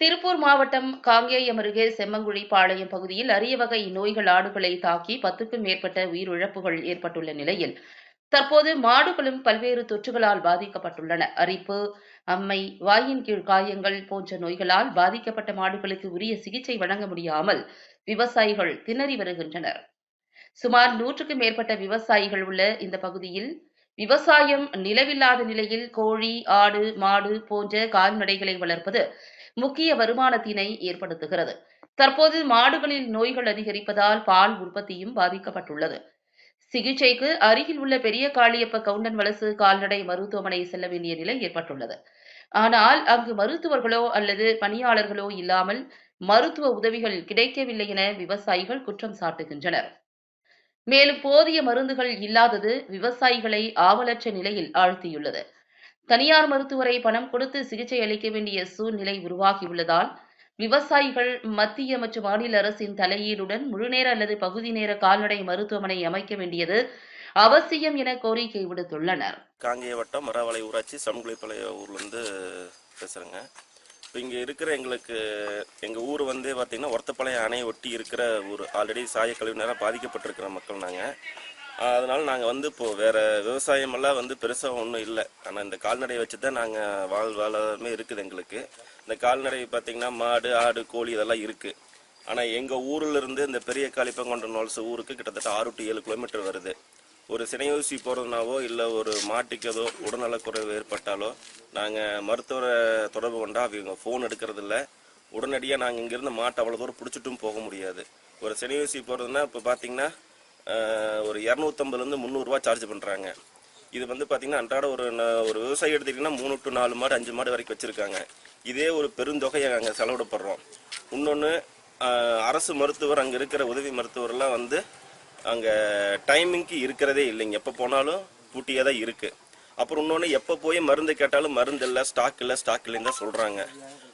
திருப்பூர் மாவட்டம் காங்கேயம் அருகே செம்மங்குழி பாளையம் பகுதியில் அரிய வகை நோய்கள் ஆடுகளை தாக்கி பத்துக்கும் மேற்பட்ட உயிரிழப்புகள் ஏற்பட்டுள்ள நிலையில் தற்போது மாடுகளும் பல்வேறு தொற்றுகளால் பாதிக்கப்பட்டுள்ளன. அரிப்பு அம்மை வாயின் கீழ் காயங்கள் போன்ற நோய்களால் பாதிக்கப்பட்ட மாடுகளுக்கு உரிய சிகிச்சை வழங்க முடியாமல் விவசாயிகள் திணறி வருகின்றனர். சுமார் நூற்றுக்கும் மேற்பட்ட விவசாயிகள் உள்ள இந்த பகுதியில் விவசாயம் நிலவில்லாத நிலையில் கோழி ஆடு மாடு போன்ற கால்நடைகளை வளர்ப்பது முக்கிய வருமானத்தினை ஏற்படுத்துகிறது. தற்போது மாடுகளில் நோய்கள் அதிகரிப்பதால் பால் உற்பத்தியும் பாதிக்கப்பட்டுள்ளது. சிகிச்சைக்கு அருகில் உள்ள பெரிய காளியப்ப கவுண்டன் வலசு கால்நடை மருத்துவமனை செல்ல வேண்டிய நிலை ஏற்பட்டுள்ளது. ஆனால் அங்கு மருத்துவர்களோ அல்லது பணியாளர்களோ இல்லாமல் மருத்துவ உதவிகள் கிடைக்கவில்லை என விவசாயிகள் குற்றம் சாட்டுகின்றனர். மேலும் போதிய மருந்துகள் இல்லாதது விவசாயிகளை ஆவலற்ற நிலையில் ஆழ்த்தியுள்ளது. தனியார் மருத்துவரை பணம் கொடுத்து சிகிச்சை அளிக்க வேண்டிய சூழ்நிலை உருவாகியுள்ளதால் விவசாயிகள் மத்திய மற்றும் மாநில அரசின் தலையீடுடன் முழுநேர அல்லது பகுதி நேர கால்நடை மருத்துவமனை அமைக்க வேண்டியது அவசியம் என கோரிக்கை விடுத்துள்ளனர். காங்கேய வட்டம் மரவளை ஊராட்சி சமகுளிப்பாளைய ஊர்லேருந்து பேசுகிறேங்க இப்போ இங்கே இருக்கிற எங்களுக்கு எங்கள் ஊர் வந்து பார்த்திங்கன்னா ஒருத்தப்பாளையம் அணையை ஒட்டி இருக்கிற ஊர். ஆல்ரெடி சாய கழிவுநேரம் பாதிக்கப்பட்டிருக்கிற மக்கள் நாங்கள் அதனால் நாங்கள் வந்து இப்போது வேறு விவசாயமெல்லாம் வந்து பெருசாக ஒன்றும் இல்லை. ஆனால் இந்த கால்நடையை வச்சு தான் நாங்கள் வாழ் வாழமே இருக்குது எங்களுக்கு. இந்த கால்நடை பார்த்திங்கன்னா மாடு ஆடு கோழி இதெல்லாம் இருக்குது ஆனால் எங்கள் ஊரில் இருந்து இந்த பெரிய காளிப்பங்கொண்ட நோல்ஸ் ஊருக்கு கிட்டத்தட்ட ஆறு டு ஏழு கிலோமீட்டர் வருது. ஒரு சினையூசி போகிறதுனாவோ இல்லை ஒரு மாட்டுக்கு ஏதோ உடல்நலக்குறைவு ஏற்பட்டாலோ நாங்கள் மருத்துவரை தொடர்பு கொண்டா அவங்க ஃபோன் எடுக்கிறதில்ல. உடனடியாக நாங்கள் இங்கேருந்து மாட்டை அவ்வளோ தூரம் பிடிச்சிட்டும் போக முடியாது. ஒரு சினையூசி போகிறதுனா இப்போ பார்த்தீங்கன்னா ஒரு இரநூத்தம்பதுலேருந்து முந்நூறுரூவா சார்ஜ் பண்ணுறாங்க இது வந்து பார்த்தீங்கன்னா அன்றாட ஒரு ந- ஒரு விவசாயி எடுத்துக்கிட்டிங்கன்னா மூணு டு நாலு மாடு அஞ்சு மாடு வரைக்கும் வச்சுருக்காங்க. இதே ஒரு பெருந்தொகையை அங்கே செலவிடப்படுறோம். இன்னொன்று அரசு மருத்துவர் அங்கே இருக்கிற உதவி மருத்துவர்லாம் வந்து அங்கே டைமிங்க்கு இருக்கிறதே இல்லைங்க. எப்போ போனாலும் பூட்டியாக தான் இருக்குது அப்புறம் இன்னொன்று எப்போ போய் மருந்து கேட்டாலும் மருந்து இல்லை ஸ்டாக் இல்லை ஸ்டாக் இல்லைன்னு தான் சொல்கிறாங்க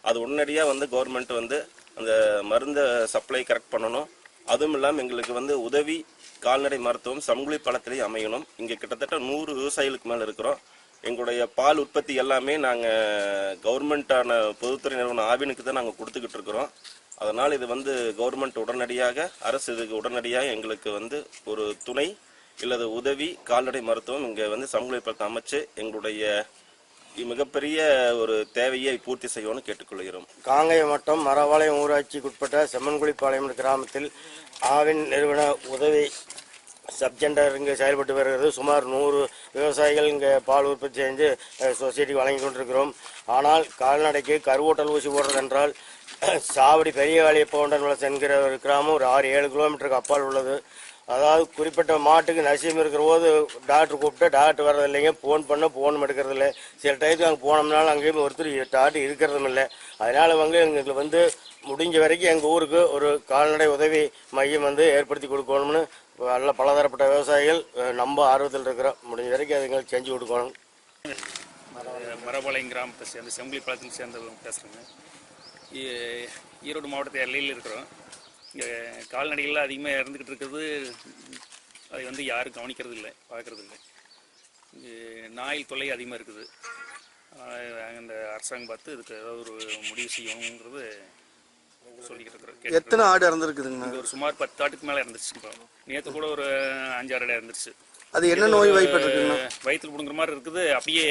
அது உடனடியாக வந்து கவர்மெண்ட் வந்து அந்த மருந்தை சப்ளை கரெக்ட் பண்ணணும். அதுவும் இல்லாமல் எங்களுக்கு வந்து உதவி கால்நடை மருத்துவம் சங்குலி பழத்திலையும் அமையணும். இங்கே கிட்டத்தட்ட நூறு விவசாயிகளுக்கு மேலே இருக்கிறோம். எங்களுடைய பால் உற்பத்தி எல்லாமே நாங்கள் கவர்மெண்ட்டான பொதுத்துறை நிறுவனம் ஆவினுக்கு தான் நாங்கள் கொடுத்துக்கிட்டு இருக்கிறோம். அதனால் இது வந்து கவர்மெண்ட் உடனடியாக அரசு இதுக்கு உடனடியாக எங்களுக்கு வந்து ஒரு துணை இல்லது உதவி கால்நடை மருத்துவம் இங்கே வந்து சமூக பழத்தை அமைச்சு எங்களுடைய மிகப்பெரிய ஒரு தேவையை பூர்த்தி செய்யணும்னு கேட்டுக்கொள்கிறோம். காங்கேயம் வட்டம் மரவாளையம் ஊராட்சிக்குட்பட்ட செம்மன்குழிப்பாளையம் கிராமத்தில் ஆவின் நிறுவன உதவி சப்ஜெண்டர் இங்கே செயல்பட்டு வருகிறது. சுமார் நூறு விவசாயிகள் இங்கே பால் உற்பத்தி செஞ்சு சொசைட்டி சொசைட்டிக்கு வழங்கி கொண்டிருக்கிறோம். ஆனால் கால்நடைக்கு கருவூட்டல் ஊசி போடுறது என்றால் சாவடி பெரிய வேலையை பவுண்டன் வளர்ச்சி என்கிற ஒரு கிராமம் ஒரு ஆறு ஏழு கிலோமீட்டருக்கு அப்பால் உள்ளது. அதாவது குறிப்பிட்ட மாட்டுக்கு நசியம் இருக்கிற போது டாக்டர் கூப்பிட்டு டாக்டர் வர்றது இல்லைங்க ஃபோன் பண்ண ஃபோனும் எடுக்கிறது இல்லை சில டயத்துக்கு அங்கே போனோம்னாலும் அங்கேயும் ஒருத்தர் டாக்டர் இருக்கிறதும் இல்லை. அதனால் வந்து எங்களுக்கு வந்து முடிஞ்ச வரைக்கும் எங்கள் ஊருக்கு ஒரு கால்நடை உதவி மையம் வந்து ஏற்படுத்தி கொடுக்கணும்னு நல்ல பலதரப்பட்ட விவசாயிகள் நம்ம ஆர்வத்தில் இருக்கிறோம். முடிஞ்ச வரைக்கும் அது எங்களுக்கு செஞ்சு கொடுக்கணும். மரபாளையம் கிராமத்தை சேர்ந்த செம்பிளி பழத்தில் சேர்ந்தவங்க பேசுகிறேங்க ஈரோடு மாவட்டத்தை எல்லையில் இருக்கிறோம். இங்கே கால்நடைகள்லாம் அதிகமாக இறந்துக்கிட்டு இருக்கிறது அதை வந்து யாரும் கவனிக்கிறது இல்லை பார்க்கறது இல்லை நாய் தொல்லை அதிகமாக இருக்குது. இந்த அரசாங்கம் பார்த்து இதுக்கு ஏதாவது ஒரு முடிவு செய்யணுங்கிறது சொல்லிக்கிட்டு இருக்கிறோம் எத்தனை. ஆடு இறந்துருக்குதுங்கண்ணா? இங்க ஒரு சுமார் பத்து ஆட்டுக்கு மேலே இறந்துருச்சு நேற்று கூட ஒரு அஞ்சாறு இடம் இறந்துருச்சு. அது என்ன நோய் வாய்ப்பட்டிருக்குங்கண்ணா? வயிற்றுல பிடுங்குற மாதிரி இருக்குது அப்படியே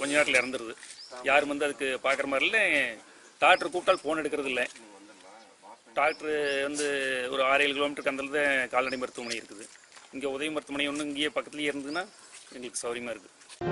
கொஞ்ச நேரத்தில் இறந்துருது. யாரும் வந்து அதுக்கு பார்க்குற மாதிரி இல்லை டாக்டர் கூப்பிட்டால் ஃபோன் எடுக்கிறது இல்லை டாக்டரு வந்து ஒரு ஆறு ஏழு கிலோமீட்டருக்கு அந்த தான் கால்நடை மருத்துவமனை இருக்குது. இங்கே உதவி மருத்துவமனை ஒன்று இங்கேயே பக்கத்துலேயே இருந்ததுன்னா எங்களுக்கு சௌகரியமாக இருக்குது